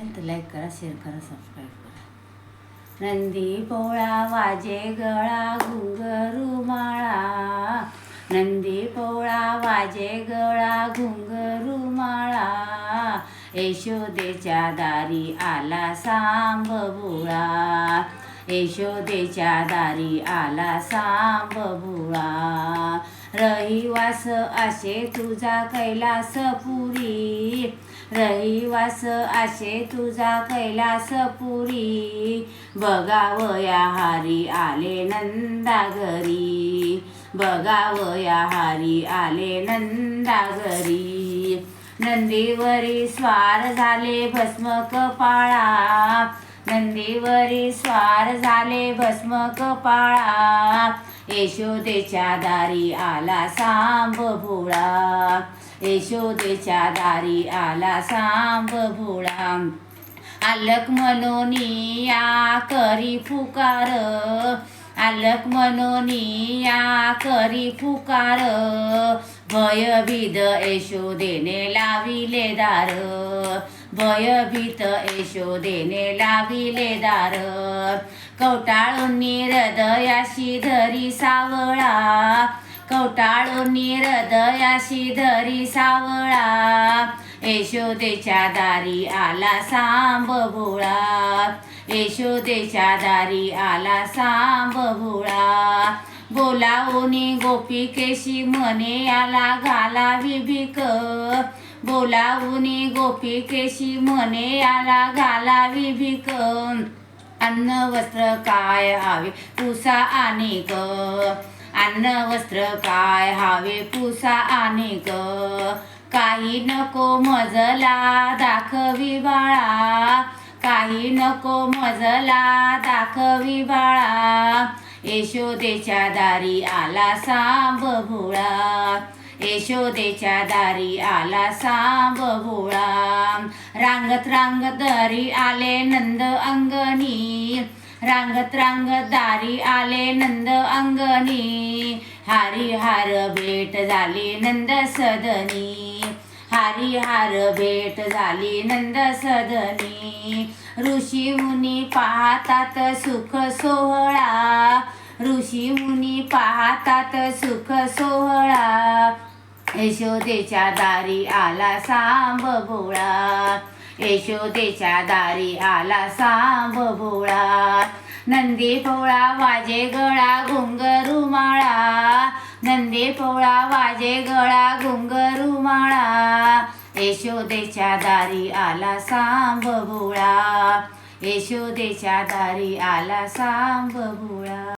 असेल तर लाईक करा शेअर करा सबस्क्राईब करा. नंदी पोळा वाजे गळा घुंगरू माळा. नंदी पोळा वाजे गळा घुंगरू माळा. यशोदेच्या दारी आला सांब बुळा. यशोदेच्या दारी आला सांब बुळा. रहिवास असे तुझा कैलासपुरी रहिवास असे तुझा कैलास पुरी. बघावया हारी आले नंदा घरी. बघावया हारी आले नंदा घरी. नंदीवरी स्वार झाले भस्म कपाळा नंदीवरी स्वार झाले भस्म कपाळा यशोदेच्या दारी आला सांब भोळा. यशोदेच्या दारी आला सांब भोळा आलक मनोनिया करी फुकार. आलक मनोनिया करी फुकार. भयभीत यशोदेने लाविले दार. भयभीत यशोदेने लाविले दार. कवटाळून हृदयाशी धरी सावळा. कवटाळूनी हृदयाशी धरी सावळा. यशोदेच्या दारी आला सांब भोळा. यशोदेच्या दारी आला सांब भोळा. गोपी गोपिकेशी म्हणे आला घाला विभिक. गोपी गोपिकेशी म्हणे आला घाला विभीक. अन्न वस्त्र काय हवे पुसा आणिक अन्न वस्त्र काय हवे पुसा आणिक काही नको मजला दाखवी बाळा. काही नको मजला दाखवी बाळा. यशोदेच्या दारी आला सांब भोळा. यशोदेच्या दारी आला सांब भोळा. रांगत रांगत दारी आले नंद अंगणी. रांगत रांगत दारी आले नंद अंगणी. हारी हार भेट झाली नंद सदनी. हारी हार भेट झाली नंद सदनी. ऋषी मुनी पाहतात सुख सोहळा. ऋषी मुनी पाहतात सुख सोहळा. यशोदेच्या दारी आला सांब भोळा यशोदेच्या दारी आला सांब भोळा नंदी पोळा वाजे गळा घुंगरू माळा. नंदी पोळा वाजे गळा घुंगरू माळा. यशोदेच्या दारी आला सांब बोळा. यशोदेच्या दारी आला सांब बोळा.